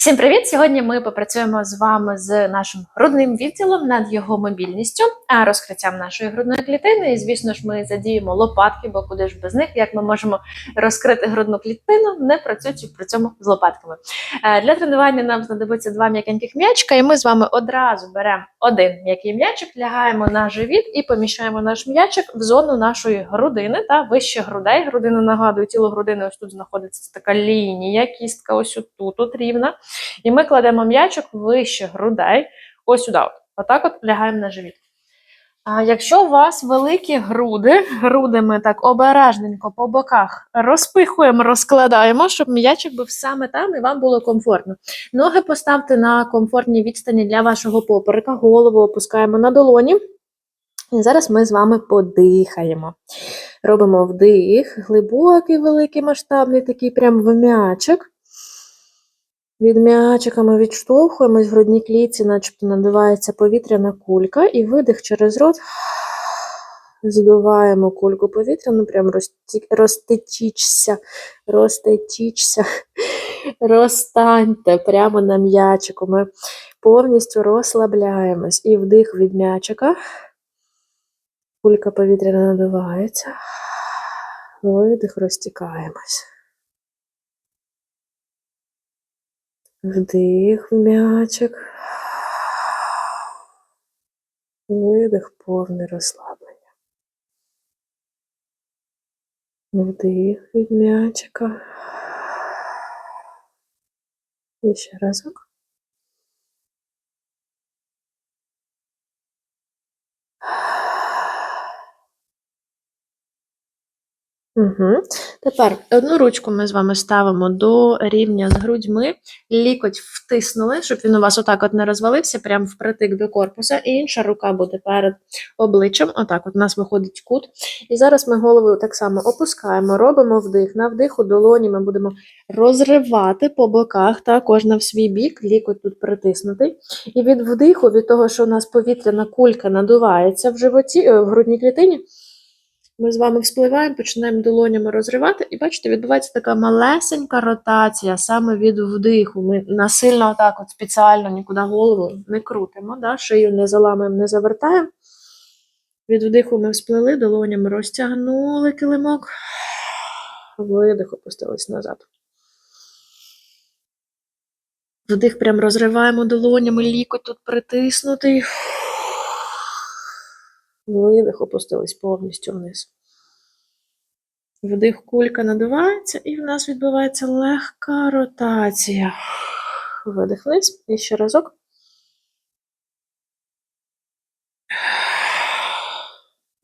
Всім привіт! Сьогодні ми попрацюємо з вами з нашим грудним відділом над його мобільністю, а розкриттям нашої грудної клітини. І звісно ж, ми задіємо лопатки, бо куди ж без них, як ми можемо розкрити грудну клітину, не працюючи при цьому з лопатками. Для тренування нам знадобиться два м'якеньких м'ячика, і ми з вами одразу беремо один м'який м'ячик, лягаємо на живіт і поміщаємо наш м'ячик в зону нашої грудини та вище грудей. Грудина нагадую, тіло грудини ось тут знаходиться така лінія, кістка ось тут, тут рівна. І ми кладемо м'ячик вище грудей, ось сюди. От. Отак от лягаємо на живіт. А якщо у вас великі груди, груди ми так обережненько по боках розпихуємо, розкладаємо, щоб м'ячик був саме там і вам було комфортно. Ноги поставте на комфортній відстані для вашого поперека, голову опускаємо на долоні. І зараз ми з вами подихаємо. Робимо вдих, глибокий, великий, масштабний, такий прям в м'ячик. Від м'ячика ми відштовхуємось в грудній клітці, начебто надувається повітряна кулька, і видих через рот. Здуваємо кульку повітряну, прям розті... розтечічся, розтечічся, розстаньте прямо на м'ячику. Ми повністю розслабляємось. І вдих від м'ячика. Кулька повітряна надувається. Видих, розтікаємось. Вдих в м'ячик. Видих, повне розслаблення. Вдих від м'ячика. І ще разок. Угу. Тепер одну ручку ми з вами ставимо до рівня з грудьми, лікоть втиснули, щоб він у вас отак от не розвалився, прямо впритик до корпуса, і інша рука буде перед обличчям. Отак, от у нас виходить кут. І зараз ми голову так само опускаємо, робимо вдих. На вдиху долоні ми будемо розривати по боках, та кожна в свій бік, лікоть тут притиснутий. І від вдиху, від того, що у нас повітряна кулька надувається в животі, е, в грудній клітині. Ми з вами вспливаємо, починаємо долонями розривати, і бачите, відбувається така малесенька ротація саме від вдиху. Ми насильно отак от спеціально нікуди голову не крутимо, да? шию не заламуємо, не завертаємо. Від вдиху ми всплили, долонями розтягнули килимок, видих, опустились назад. Вдих прям розриваємо долонями, лікоть тут притиснутий. Видих, опустились повністю вниз. Вдих, кулька надувається, і в нас відбувається легка ротація. Видих вниз. І ще разок.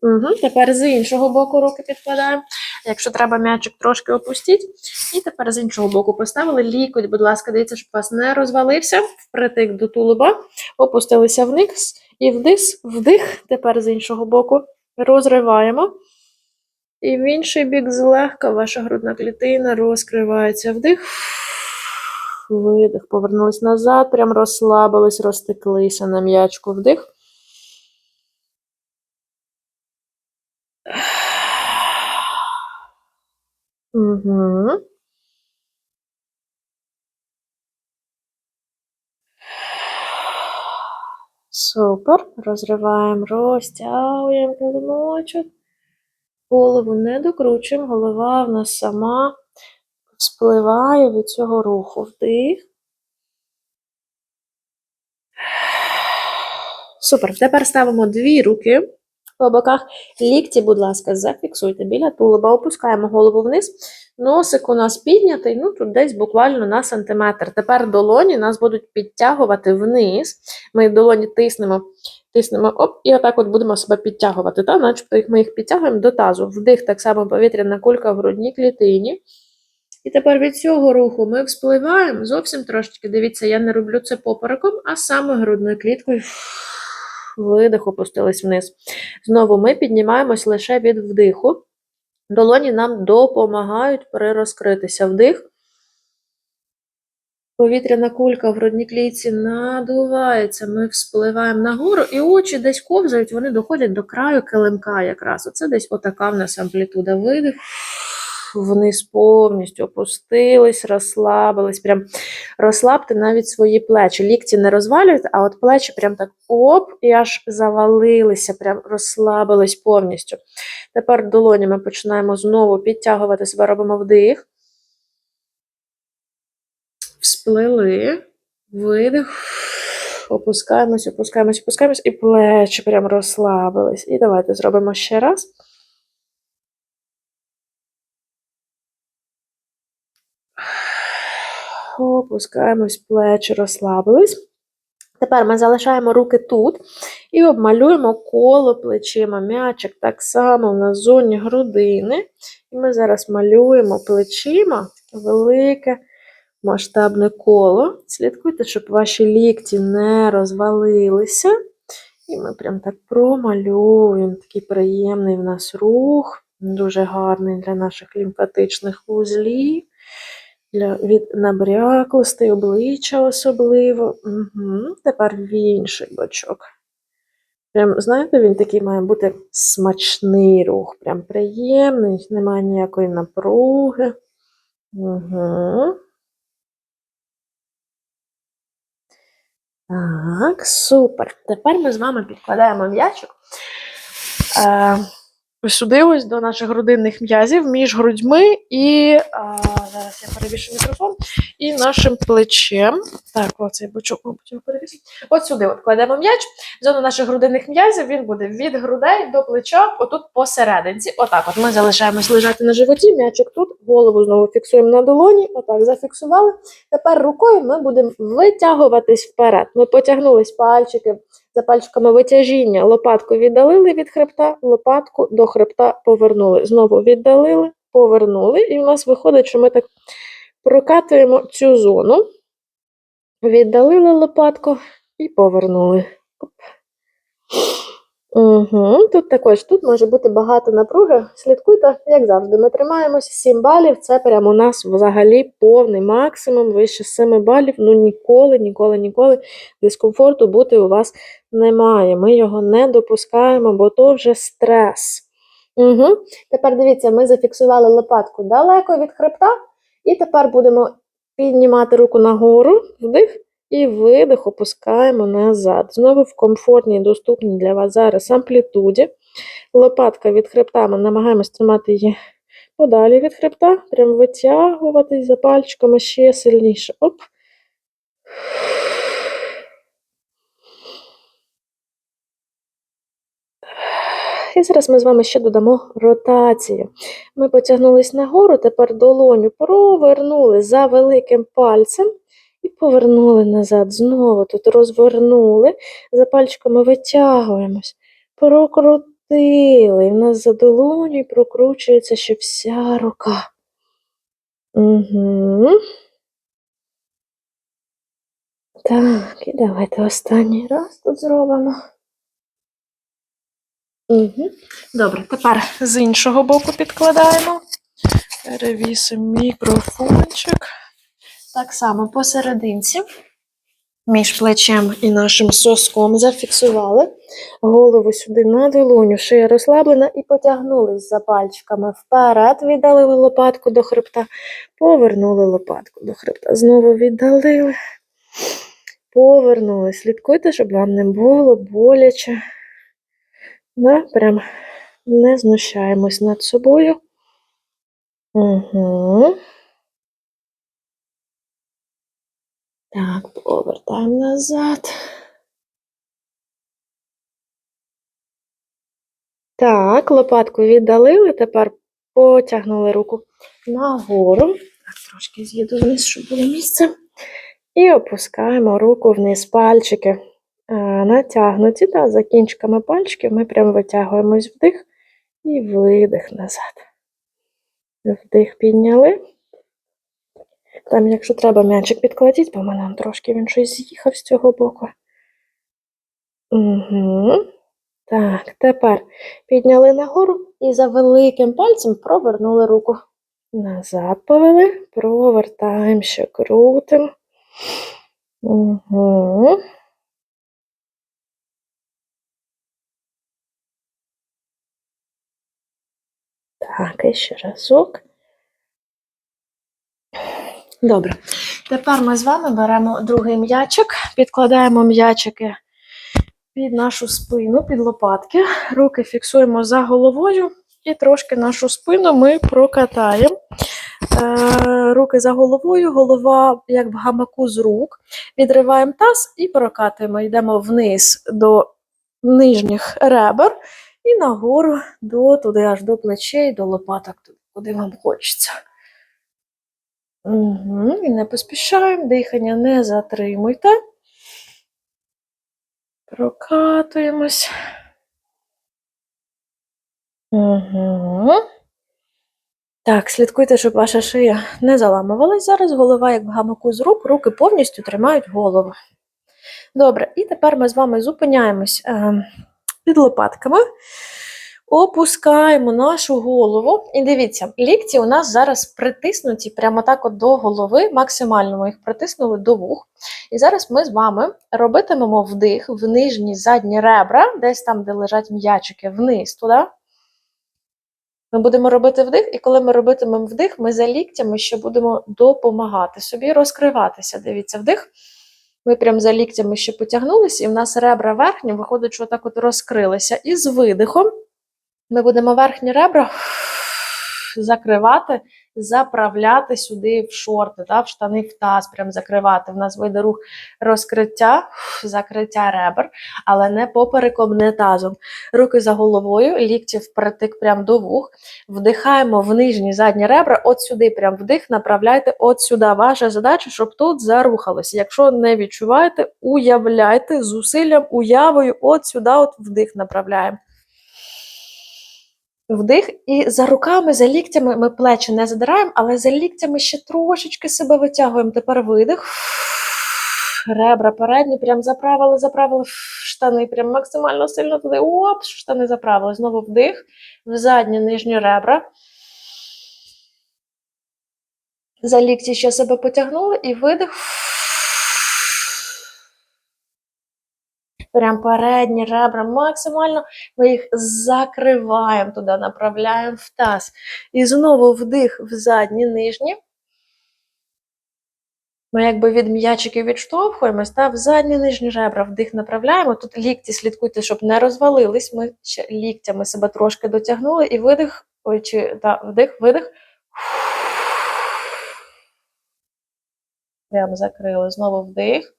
Угу. Тепер з іншого боку руки підкладаємо. Якщо треба, м'ячик трошки опустіть. І тепер з іншого боку поставили. Лікоть, будь ласка, дивіться, щоб вас не розвалився. Впритик до тулуба, опустилися вниз. І вдих, вдих, тепер з іншого боку розриваємо. І в інший бік злегка ваша грудна клітина розкривається. Вдих, видих. Повернулись назад, прям розслабились, розтеклися на м'ячку. Вдих. Угу. Супер. Розриваємо, розтягуємо килимочок. Голову не докручуємо, голова в нас сама спливає від цього руху. Вдих. Супер. Тепер ставимо дві руки по боках. Лікті, будь ласка, зафіксуйте біля тулуба, опускаємо голову вниз. Носик у нас піднятий, ну тут десь буквально на сантиметр. Тепер долоні нас будуть підтягувати вниз. Ми долоні тиснемо, тиснемо, оп, і отак от будемо себе підтягувати. Та? Начебто ми їх підтягуємо до тазу. Вдих, так само повітряна кулька в грудній клітині. І тепер від цього руху ми вспливаємо зовсім трошечки. Дивіться, я не роблю це попереком, а саме грудною кліткою. Видих, опустились вниз. Знову ми піднімаємось лише від вдиху. Долоні нам допомагають перерозкритися. Вдих. Повітряна кулька в грудній клітці надувається. Ми вспливаємо нагору, і очі десь ковзають, вони доходять до краю килимка якраз. Оце десь отака в нас амплітуда. Видих, вниз повністю опустились, розслабились. Прям розслабте навіть свої плечі. Лікті не розвалюйте, а от плечі прям так оп, і аж завалилися, прям розслабились повністю. Тепер долонями починаємо знову підтягувати себе, робимо вдих. Всплили, видих. Опускаємось, опускаємось, опускаємось, і плечі прям розслабились. І давайте зробимо ще раз. Опускаємось, плечі розслабились. Тепер ми залишаємо руки тут і обмалюємо коло плечима. М'ячик так само на зоні грудини. І ми зараз малюємо плечима велике масштабне коло. Слідкуйте, щоб ваші лікті не розвалилися. І ми прям так промалюємо. Такий приємний в нас рух, дуже гарний для наших лімфатичних вузлів, від набряклостей, обличчя особливо. Угу. Тепер в інший бочок. Прям, знаєте, він такий має бути смачний рух, прям приємний, немає ніякої напруги. Угу. Так, супер. Тепер ми з вами підкладаємо м'ячик е, сюди до наших грудинних м'язів між грудьми і а, зараз я перевішу мікрофон і нашим плечем. Так, оцей бочок ми потім перевісимо. От сюди от кладемо м'яч. Зону наших грудинних м'язів він буде від грудей до плеча, отут посерединці. Отак, от ми залишаємось лежати на животі, м'ячик тут, голову знову фіксуємо на долоні. Отак, зафіксували. Тепер рукою ми будемо витягуватись вперед. Ми потягнулись пальчики за пальчиками витяжіння. Лопатку віддалили від хребта, лопатку до хребта повернули. Знову віддалили, повернули. І в нас виходить, що ми так прокатуємо цю зону. Віддалили лопатку і повернули. Угу. Тут також тут може бути багато напруги. Слідкуйте, як завжди, ми тримаємося 7 балів. Це прямо у нас взагалі повний максимум, вище 7 балів. Ну ніколи, ніколи, ніколи дискомфорту бути у вас немає. Ми його не допускаємо, бо то вже стрес. Угу. Тепер дивіться, ми зафіксували лопатку далеко від хребта, і тепер будемо піднімати руку нагору, вдих. І видих опускаємо назад. Знову в комфортній, доступній для вас зараз амплітуді. Лопатка від хребта, ми намагаємось тримати її подалі від хребта, прям витягуватись за пальчиками ще сильніше. Оп. І зараз ми з вами ще додамо ротацію. Ми потягнулись нагору, тепер долоню провернули за великим пальцем. І повернули назад. Знову тут розвернули, за пальчиками витягуємось, прокрутили. І в нас за долоню прокручується ще вся рука. Угу. Так, і давайте останній раз тут зробимо. Угу. Добре, тепер з іншого боку підкладаємо. Перевісимо мікрофончик. Так само посерединці, між плечем і нашим соском зафіксували. Голову сюди на долоню, шия розслаблена і потягнулись за пальчиками вперед, віддалили лопатку до хребта, повернули лопатку до хребта. Знову віддалили, повернули. Слідкуйте, щоб вам не було боляче. Да, Прям не знущаємось над собою. Угу. Так, повертаємо назад. Так, лопатку віддалили, тепер потягнули руку нагору. Так, трошки з'їду вниз, щоб було місце. І опускаємо руку вниз, пальчики е, натягнуті. Та, за кінчиками пальчиків ми прямо витягуємось вдих і видих назад. Вдих підняли. Там, якщо треба, м'ячик підкладіть, бо в мене трошки він щось з'їхав з цього боку. Угу. Так, тепер підняли нагору і за великим пальцем провернули руку. Назад повели, провертаємо ще крутим. Угу. Так, і ще разок. Добре. Тепер ми з вами беремо другий м'ячик, підкладаємо м'ячики під нашу спину, під лопатки. Руки фіксуємо за головою і трошки нашу спину ми прокатаємо. Е, руки за головою, голова як в гамаку з рук. Відриваємо таз і прокатуємо. Йдемо вниз до нижніх ребер і нагору до туди, аж до плечей, до лопаток, туди, куди вам хочеться. Угу. І не поспішаємо, дихання не затримуйте. Прокатуємось. Угу. Так, слідкуйте, щоб ваша шия не заламувалась зараз. Голова, як в гамаку з рук, руки повністю тримають голову. Добре, і тепер ми з вами зупиняємось е, під лопатками, опускаємо нашу голову. І дивіться, лікті у нас зараз притиснуті прямо так от до голови, максимально ми їх притиснули до вух. І зараз ми з вами робитимемо вдих в нижні задні ребра, десь там, де лежать м'ячики, вниз туди. Ми будемо робити вдих, і коли ми робитимемо вдих, ми за ліктями ще будемо допомагати собі розкриватися. Дивіться, вдих. Ми прям за ліктями ще потягнулися, і в нас ребра верхні, виходить, що так от розкрилися. І з видихом ми будемо верхні ребра закривати, заправляти сюди в шорти, да, в штани, в таз, прям закривати. В нас вийде рух розкриття, закриття ребер, але не попереком, не тазом. Руки за головою, лікті впритик прям до вух. Вдихаємо в нижні задні ребра, от сюди, прям вдих, направляйте от сюди. Ваша задача, щоб тут зарухалося. Якщо не відчуваєте, уявляйте зусиллям, уявою, от сюди, от вдих направляємо. Вдих, і за руками, за ліктями ми плечі не задираємо, але за ліктями ще трошечки себе витягуємо. Тепер видих. Ребра передні, прям заправили, заправили штани, прям максимально сильно туди. Оп, штани заправили. Знову вдих, в задні нижні ребра. За лікті ще себе потягнули і видих. Прям передні ребра максимально ми їх закриваємо туди, направляємо в таз. І знову вдих в задні нижні. Ми якби від м'ячиків відштовхуємось, та в задні нижні ребра вдих направляємо. Тут лікті слідкуйте, щоб не розвалились. Ми ще ліктями себе трошки дотягнули і видих, ой, чи та, вдих, видих. Прямо закрили. Знову вдих.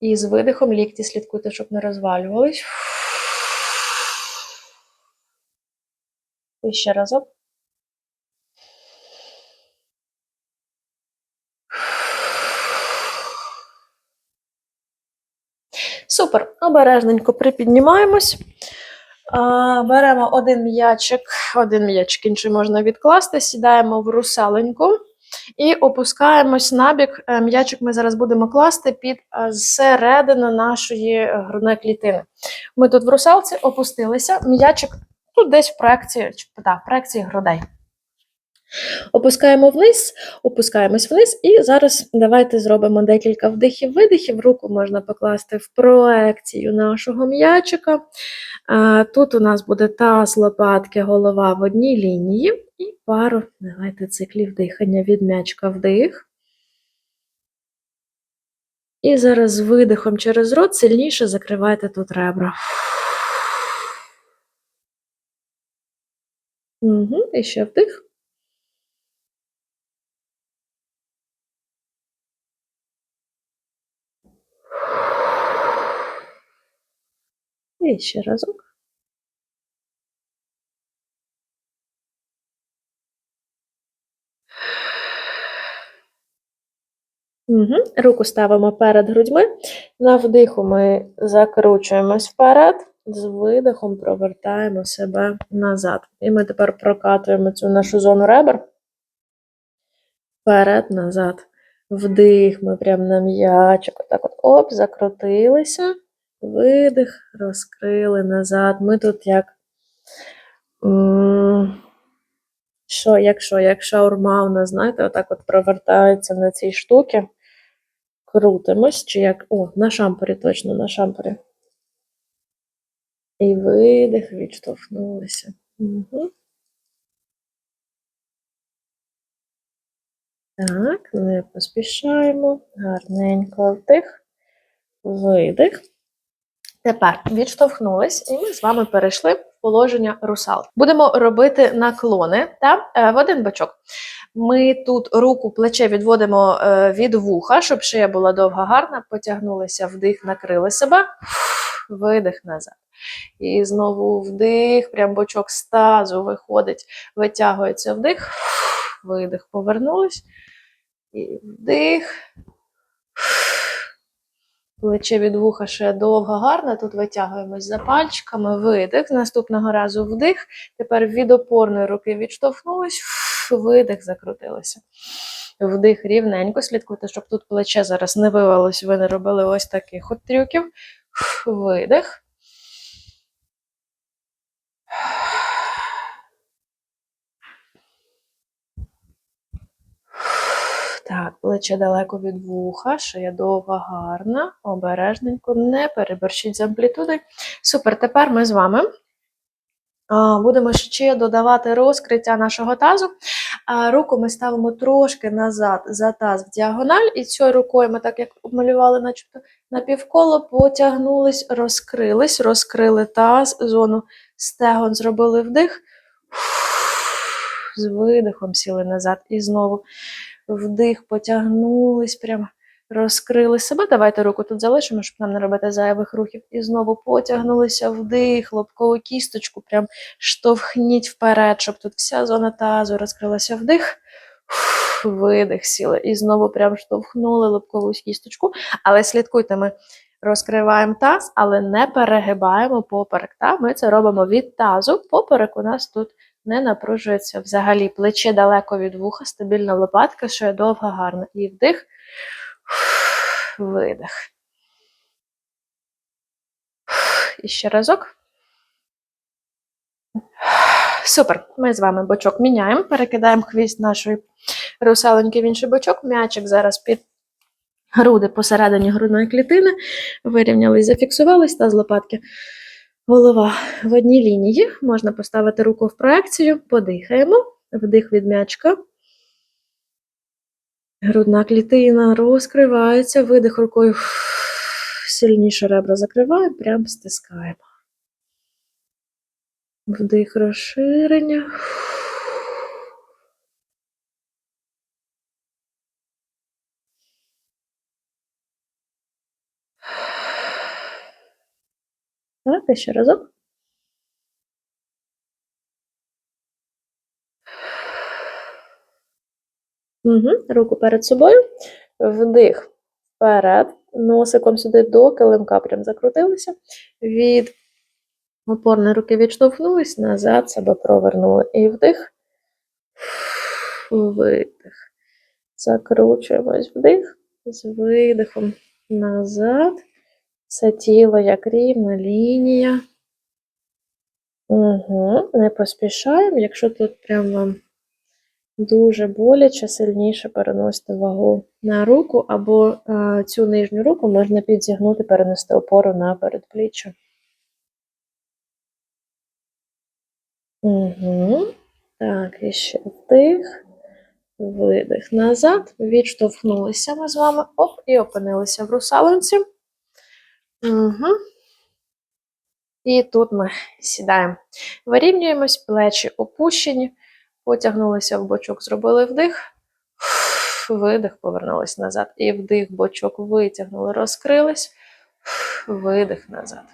І з видихом лікті слідкуйте, щоб не розвалювались. І ще разок. Супер. Обережненько припіднімаємось. Беремо один м'ячик, один м'ячик, інший можна відкласти, сідаємо в русаленьку. І опускаємось набік. Е, М'ячик ми зараз будемо класти під е, середину нашої е, грудної клітини. Ми тут в русалці опустилися, м'ячик тут десь в проекції, та, в проекції грудей. Опускаємо вниз, опускаємось вниз, і зараз давайте зробимо декілька вдихів-видихів. Руку можна покласти в проекцію нашого м'ячика. Тут у нас буде таз, лопатки, голова в одній лінії. І пару, давайте циклів дихання від м'ячка вдих. І зараз видихом через рот сильніше закривайте тут ребра. Угу, І ще вдих. І ще разок. Угу. Руку ставимо перед грудьми. На вдиху ми закручуємось вперед, з видихом провертаємо себе назад. І ми тепер прокатуємо цю нашу зону ребер. Вперед, назад. Вдих, ми прямо на м'ячик. Отак от оп, закрутилися. Видих, розкрили назад. Ми тут як. Що, якщо, як шаурма у нас, знаєте, отак от провертається на цій штуці, крутимось, чи як. О, на шампурі, точно, на шампурі. І видих, відштовхнулися. Угу. Так, не поспішаємо. Гарненько вдих, видих. Тепер відштовхнулись, і ми з вами перейшли положення русал. Будемо робити наклони та е, в один бочок. Ми тут руку, плече відводимо е, від вуха, щоб шия була довга, гарна. Потягнулися вдих, накрили себе, видих назад. І знову вдих, прям бочок з тазу виходить, витягується вдих, видих, повернулись. І вдих. Плече від вуха ще довго, гарно. Тут витягуємось за пальчиками, видих. Наступного разу вдих. Тепер від опорної руки відштовхнулись, видих, закрутилося. Вдих рівненько. Слідкуйте, щоб тут плече зараз не вивалось, ви не робили ось таких от трюків. Видих. Так, плече далеко від вуха, шия довга, гарна, обережненько, не переборщіть з амплітудою. Супер, тепер ми з вами будемо ще додавати розкриття нашого тазу. Руку ми ставимо трошки назад за таз в діагональ, і цією рукою ми, так як малювали, начебто на півколо, потягнулись, розкрились, розкрили таз, зону стегон, зробили вдих, з видихом сіли назад і знову вдих, потягнулись, прям розкрили себе. Давайте руку тут залишимо, щоб нам не робити зайвих рухів. І знову потягнулися вдих, лобкову кісточку, прям штовхніть вперед, щоб тут вся зона тазу розкрилася вдих. Видих, сіли. І знову прям штовхнули лобкову кісточку. Але слідкуйте, ми розкриваємо таз, але не перегибаємо поперек. Та? Ми це робимо від тазу. Поперек у нас тут не напружується взагалі. Плече далеко від вуха, стабільна лопатка, шия довга, гарна. І вдих, видих. І ще разок. Супер. Ми з вами бочок міняємо, перекидаємо хвіст нашої русаленьки в інший бочок. М'ячик зараз під груди посередині грудної клітини. Вирівнялись, зафіксувались та з лопатки. Голова в одній лінії. Можна поставити руку в проекцію, подихаємо, вдих від м'ячка. Грудна клітина розкривається, видих рукою сильніше ребра закриваємо, прям стискаємо. Вдих розширення. Так, ще разок. Угу. Руку перед собою. Вдих вперед. Носиком сюди до килимка прям закрутилися. Від опорної руки відштовхнулись, назад себе провернули. І вдих. Видих. Закручуємось вдих. З видихом назад. Все тіло як рівна лінія. Угу. Не поспішаємо, якщо тут прям вам дуже боляче, сильніше переносити вагу на руку, або а, цю нижню руку можна підзігнути, перенести опору на передпліччя. Угу. Так, і ще вдих, видих назад, відштовхнулися ми з вами, оп, і опинилися в русалонці. Угу. І тут ми сідаємо. Вирівнюємось, плечі опущені, потягнулися в бочок, зробили вдих, видих, повернулись назад. І вдих, бочок витягнули, розкрились, видих назад.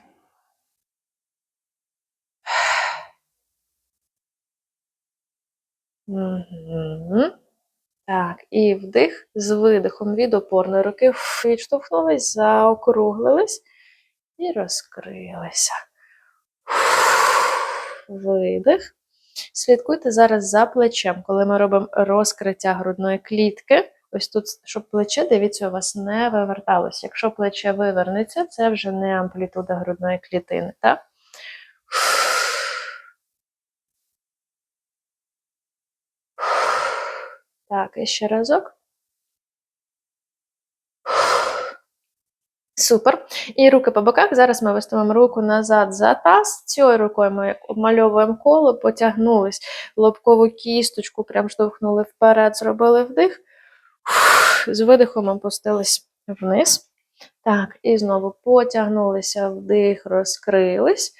Угу. Так, і вдих з видихом від опорної руки відштовхнулись, заокруглились і розкрилися. Видих. Слідкуйте зараз за плечем, коли ми робимо розкриття грудної клітки. Ось тут, щоб плече, дивіться, у вас не виверталося. Якщо плече вивернеться, це вже не амплітуда грудної клітини. так? Так, і ще разок. Супер. І руки по боках. Зараз ми виставимо руку назад за таз. Цією рукою ми обмальовуємо коло, потягнулись лобкову кісточку, прям штовхнули вперед, зробили вдих. З видихом опустились вниз. Так, і знову потягнулися вдих, розкрились.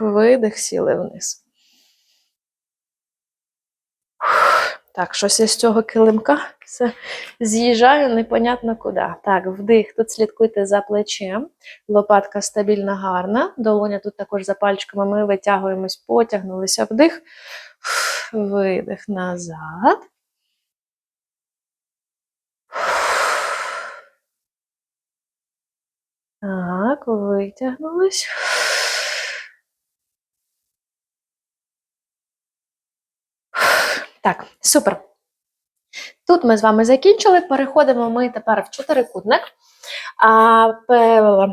Видих, сіли вниз. Так, щось із цього килимка все з'їжджаю, непонятно куди. Так, вдих. Тут слідкуйте за плечем. Лопатка стабільна, гарна. Долоня тут також за пальчиками. Ми витягуємось, потягнулися вдих. Видих назад. Так, витягнулись. Так, супер. Тут ми з вами закінчили. Переходимо ми тепер в чотирикутник. А,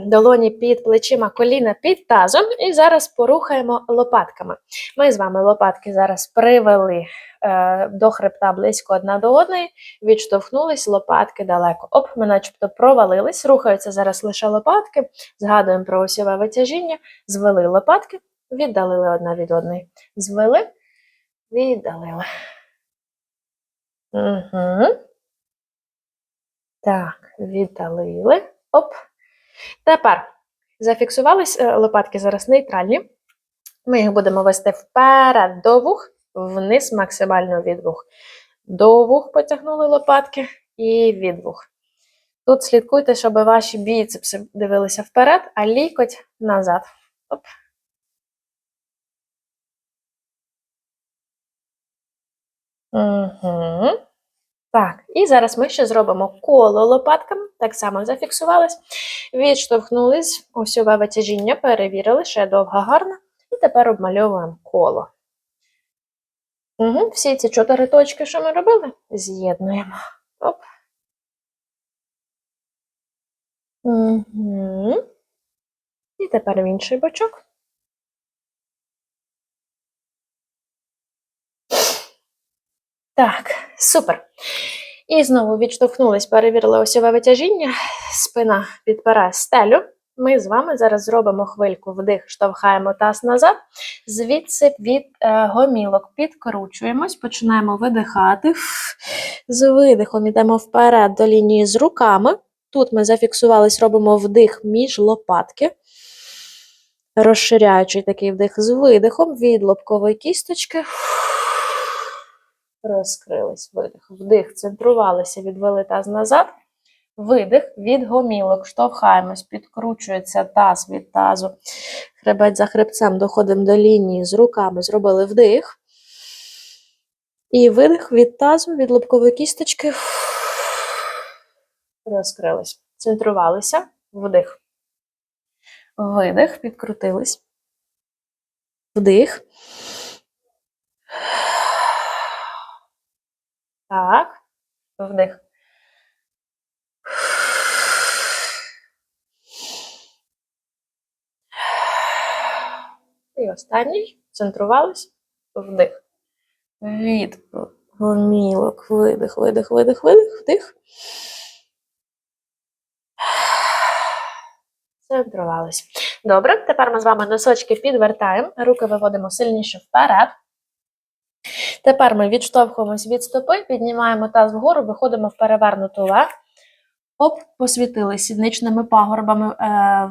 долоні під плечима, коліна під тазом. І зараз порухаємо лопатками. Ми з вами лопатки зараз привели е, до хребта близько одна до одної, відштовхнулись лопатки далеко. Оп, ми начебто провалились, рухаються зараз лише лопатки. Згадуємо про осьове витяжіння, звели лопатки, віддалили одна від одної. Звели, віддалили. Угу. Так, віддалили. Оп. Тепер зафіксувались е, лопатки зараз нейтральні. Ми їх будемо вести вперед до вух, вниз максимально від вух. До вух потягнули лопатки і від вух. Тут слідкуйте, щоб ваші біцепси дивилися вперед, а лікоть назад. Оп. Угу. Так, і зараз ми ще зробимо коло лопатками, так само зафіксувались, відштовхнулись, осьове витяжіння, перевірили, ще довга гарна. І тепер обмальовуємо коло. Угу. Всі ці чотири точки, що ми робили, з'єднуємо. Оп. Угу. І тепер в інший бочок. Так, супер. І знову відштовхнулись, перевірили осьове витяжіння, спина підпирає стелю. Ми з вами зараз зробимо хвильку вдих, штовхаємо таз назад. Звідси від е, гомілок підкручуємось, починаємо видихати. З видихом йдемо вперед до лінії з руками. Тут ми зафіксувались, робимо вдих між лопатки. Розширяючи такий вдих з видихом від лобкової кісточки. Розкрились видих. Вдих, центрувалися, відвели таз назад. Видих від гомілок. Штовхаємось, підкручується таз від тазу. Хребець за хребцем доходимо до лінії з руками. Зробили вдих. І видих від тазу, від лобкової кісточки. Розкрились. Центрувалися. Вдих. Видих, підкрутились. Вдих. Так. Вдих. І останній. Центрувались. Вдих. Від гомілок. Видих, видих, видих, видих, вдих. Центрувались. Добре, тепер ми з вами носочки підвертаємо, руки виводимо сильніше вперед. Тепер ми відштовхуємось від стопи, піднімаємо таз вгору, виходимо в перевернуту лег. Оп, посвітили сідничними пагорбами е,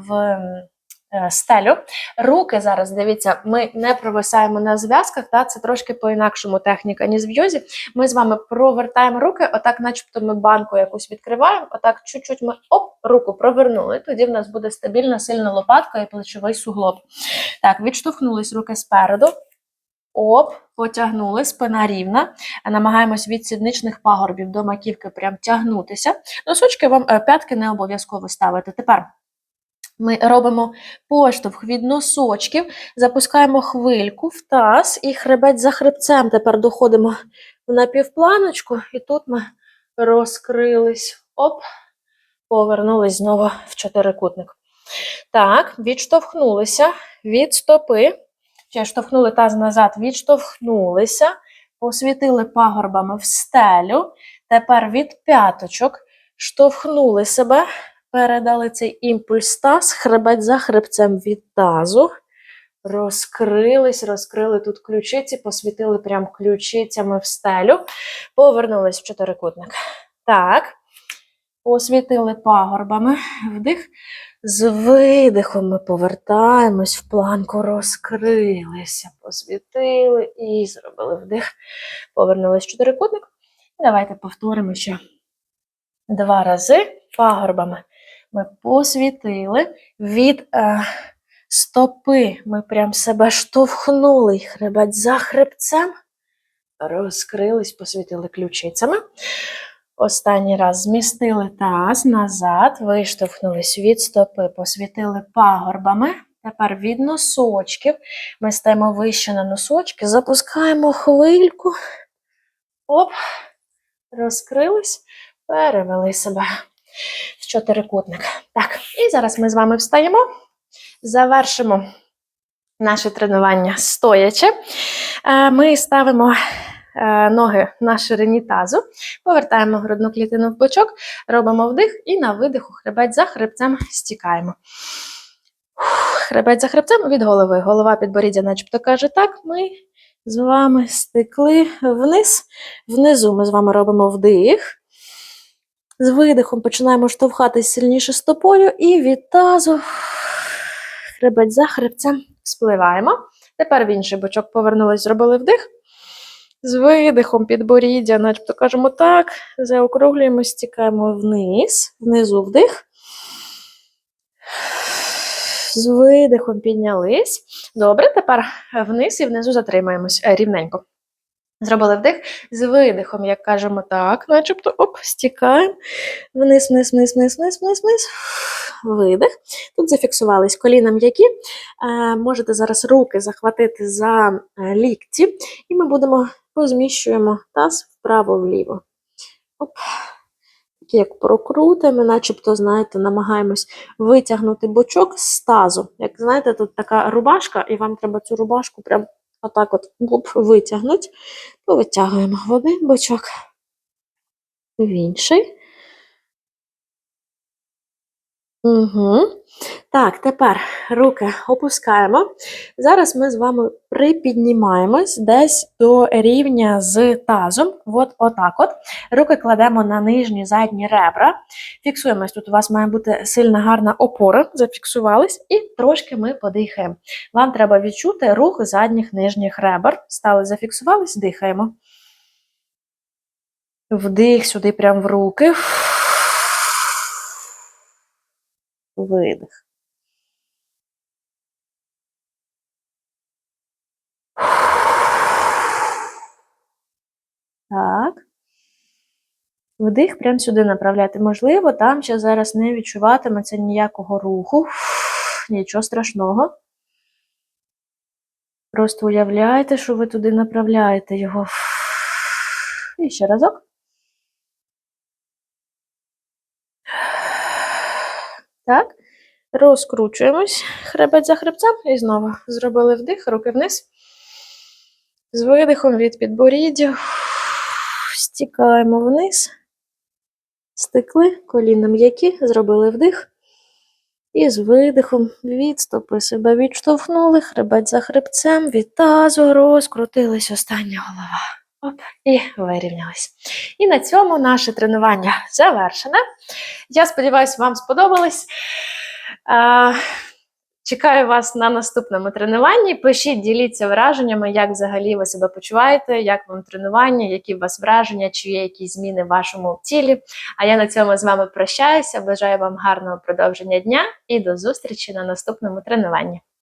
в е, стелю. Руки зараз, дивіться, ми не провисаємо на зв'язках, та, це трошки по-інакшому техніка, ніж в йозі. Ми з вами провертаємо руки, отак, начебто ми банку якусь відкриваємо, отак чуть-чуть ми оп, руку провернули. Тоді в нас буде стабільна, сильна лопатка і плечовий суглоб. Так, відштовхнулись руки спереду. Оп, потягнули, спина рівна. Намагаємось від сідничних пагорбів до маківки прям тягнутися. Носочки вам е, п'ятки не обов'язково ставити. Тепер ми робимо поштовх від носочків, запускаємо хвильку в таз і хребець за хребцем. Тепер доходимо в напівпланочку, і тут ми розкрились. Оп, повернулись знову в чотирикутник. Так, відштовхнулися від стопи. Штовхнули таз назад, відштовхнулися, посвітили пагорбами в стелю. Тепер від п'яточок штовхнули себе, передали цей імпульс таз, хребець за хребцем від тазу. Розкрились, розкрили тут ключиці, посвітили прям ключицями в стелю. Повернулись в чотирикутник. Так. Освітили пагорбами. Вдих. З видихом ми повертаємось в планку, розкрилися, посвітили і зробили вдих. Повернулись в чотирикутник. Давайте повторимо ще два рази пагорбами. Ми посвітили від е, стопи. Ми прям себе штовхнули, хребет за хребцем. Розкрились, посвітили ключицями. Останній раз змістили таз назад, виштовхнулись від стопи, посвітили пагорбами. Тепер від носочків. Ми стаємо вище на носочки, запускаємо хвильку. Оп, розкрились, перевели себе в чотирикутник. Так, і зараз ми з вами встаємо, завершимо наше тренування стоячи. Е, Ми ставимо ноги на ширині тазу, повертаємо грудну клітину в бочок, робимо вдих і на видиху хребет за хребцем стікаємо. Хребет за хребцем від голови. Голова підборіддя, начебто каже так. Ми з вами стекли вниз. Внизу ми з вами робимо вдих. З видихом починаємо штовхатись сильніше стопою і від тазу хребет за хребцем спливаємо. Тепер в інший бочок повернулись, зробили вдих. З видихом підборіддя, начебто кажемо так, заокруглюємо, стікаємо вниз, внизу вдих. З видихом піднялись. Добре, тепер вниз і внизу затримаємось е, рівненько. Зробили вдих з видихом, як кажемо так, начебто оп, стікаємо. Вниз, вниз, вниз, вниз, вниз, вниз, вниз. Видих. Тут зафіксувались коліна м'які. Е, можете зараз руки захватити за е, лікті, і ми будемо позміщуємо таз вправо-вліво. Оп. Такі як прокрутимо, начебто, знаєте, намагаємось витягнути бочок з тазу. Як знаєте, тут така рубашка, і вам треба цю рубашку прям отак от оп, витягнути. То витягуємо в один бочок, в інший. Угу. Так, тепер руки опускаємо. Зараз ми з вами припіднімаємось десь до рівня з тазом. От отак от. Руки кладемо на нижні задні ребра. Фіксуємось. Тут у вас має бути сильна гарна опора. Зафіксувались, і трошки ми подихаємо. Вам треба відчути рух задніх нижніх ребер. Стали, зафіксувались, дихаємо. Вдих сюди, прямо в руки. Видих. Так. Вдих прямо сюди направляти. Можливо, там ще зараз не відчуватиметься ніякого руху, нічого страшного. Просто уявляйте, що ви туди направляєте його. І ще разок. Так. Розкручуємось хребет за хребцем і знову зробили вдих, руки вниз. З видихом від підборіддя. Стікаємо вниз. Стекли, коліна м'які, зробили вдих. І з видихом від стопи себе відштовхнули, хребет за хребцем, від тазу розкрутилась остання голова. Оп, і вирівнялись. І на цьому наше тренування завершене. Я сподіваюся, вам сподобалось. Чекаю вас на наступному тренуванні. Пишіть, діліться враженнями, як взагалі ви себе почуваєте, як вам тренування, які у вас враження, чи є якісь зміни в вашому тілі. А я на цьому з вами прощаюся. Бажаю вам гарного продовження дня і до зустрічі на наступному тренуванні.